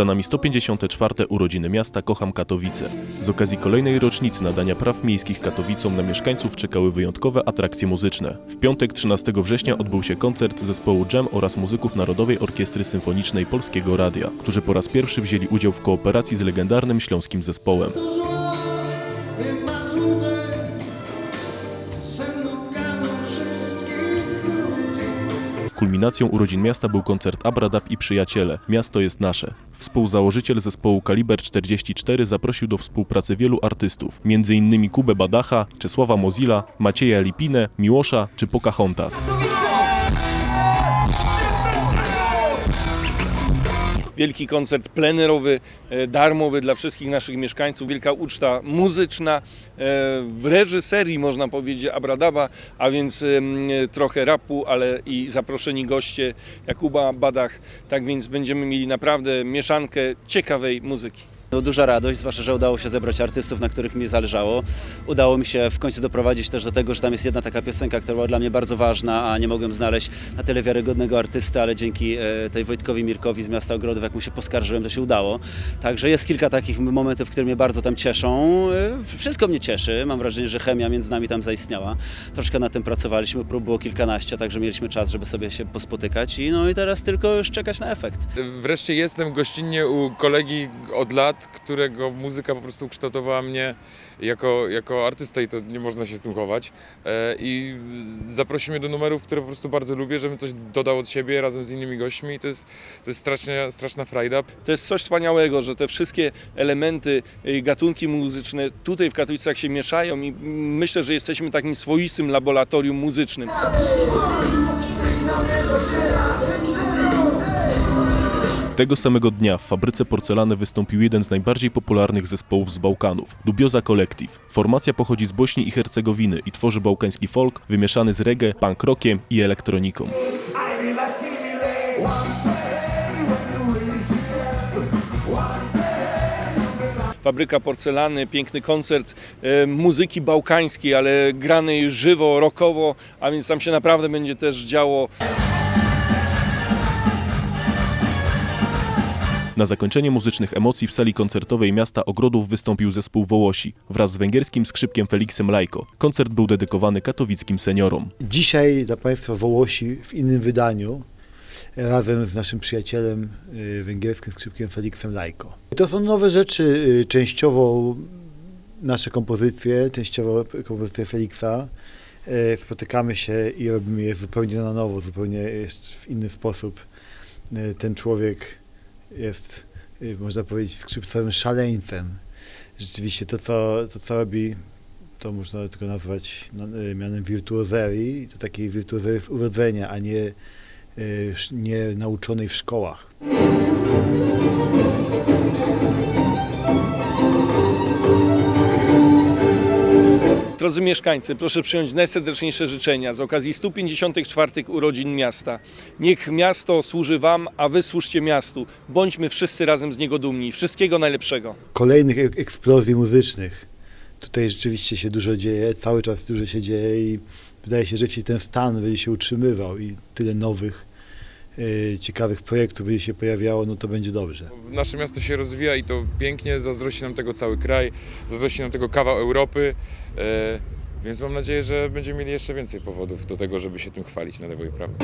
Za nami 154. urodziny miasta Kocham Katowice. Z okazji kolejnej rocznicy nadania praw miejskich Katowicom na mieszkańców czekały wyjątkowe atrakcje muzyczne. W piątek 13 września odbył się koncert zespołu Jam oraz muzyków Narodowej Orkiestry Symfonicznej Polskiego Radia, którzy po raz pierwszy wzięli udział w kooperacji z legendarnym śląskim zespołem. Kulminacją urodzin miasta był koncert Abradab i Przyjaciele. Miasto jest nasze. Współzałożyciel zespołu Kaliber 44 zaprosił do współpracy wielu artystów, m.in. Kubę Badacha, Czesława Mozilla, Macieja Lipinę, Miłosza czy Pocahontas. Wielki koncert plenerowy, e, darmowy dla wszystkich naszych mieszkańców, wielka uczta muzyczna e, w reżyserii można powiedzieć Abradaba, a więc trochę rapu, ale i zaproszeni goście Jakuba Badach. Tak więc będziemy mieli naprawdę mieszankę ciekawej muzyki. No, duża radość, zwłaszcza, że udało się zebrać artystów, na których mi zależało. Udało mi się w końcu doprowadzić też do tego, że tam jest jedna taka piosenka, która była dla mnie bardzo ważna, a nie mogłem znaleźć na tyle wiarygodnego artysty, ale dzięki e, tej Wojtkowi Mirkowi z Miasta Ogrodów, jak mu się poskarżyłem, to się udało. Także jest kilka takich momentów, które mnie bardzo tam cieszą. E, Wszystko mnie cieszy. Mam wrażenie, że chemia między nami tam zaistniała. Troszkę na tym pracowaliśmy, prób było kilkanaście, także mieliśmy czas, żeby sobie się pospotykać i no i teraz tylko już czekać na efekt. Wreszcie jestem gościnnie u kolegi od lat, którego muzyka po prostu kształtowała mnie jako, jako artystę i to nie można się z tym chować. E, I zaprosił mnie do numerów, które po prostu bardzo lubię, żebym coś dodał od siebie razem z innymi gośćmi i to jest, to jest strasznie, straszna frajda. To jest coś wspaniałego, że te wszystkie elementy, y, gatunki muzyczne tutaj w Katowicach się mieszają i myślę, że jesteśmy takim swoistym laboratorium muzycznym. Tego samego dnia w fabryce porcelany wystąpił jeden z najbardziej popularnych zespołów z Bałkanów Dubioza Collective. Formacja pochodzi z Bośni i Hercegowiny i tworzy bałkański folk wymieszany z reggae, punk rockiem i elektroniką. Fabryka porcelany, piękny koncert e, muzyki bałkańskiej, ale granej żywo, rockowo, a więc tam się naprawdę będzie też działo. Na zakończenie muzycznych emocji w sali koncertowej miasta Ogrodów wystąpił zespół Wołosi wraz z węgierskim skrzypkiem Felixem Lajko. Koncert był dedykowany katowickim seniorom. Dzisiaj dla Państwa Wołosi w innym wydaniu razem z naszym przyjacielem y, węgierskim skrzypkiem Felixem Lajko. To są nowe rzeczy, y, częściowo nasze kompozycje, częściowo kompozycje Felixa. Y, Spotykamy się i robimy je zupełnie na nowo, zupełnie w inny sposób. Ten człowiek jest, y, można powiedzieć, skrzypcowym szaleńcem. Rzeczywiście to, co, to, co robi to można tylko nazwać na- y, mianem wirtuozerii, to takiej wirtuozerii z urodzenia, a nie, y, nie nauczonej w szkołach. Drodzy mieszkańcy, proszę przyjąć najserdeczniejsze życzenia z okazji 154 urodzin miasta. Niech miasto służy Wam, a Wy służcie miastu. Bądźmy wszyscy razem z niego dumni. Wszystkiego najlepszego. Kolejnych ek- eksplozji muzycznych. Tutaj rzeczywiście się dużo dzieje, cały czas dużo się dzieje i wydaje się, że jeśli ten stan będzie się utrzymywał i tyle nowych, ciekawych projektów będzie się pojawiało, no to będzie dobrze. Nasze miasto się rozwija i to pięknie, zazdrości nam tego cały kraj, zazdrości nam tego kawał Europy. E, Więc mam nadzieję, że będziemy mieli jeszcze więcej powodów do tego, żeby się tym chwalić na lewo i prawo.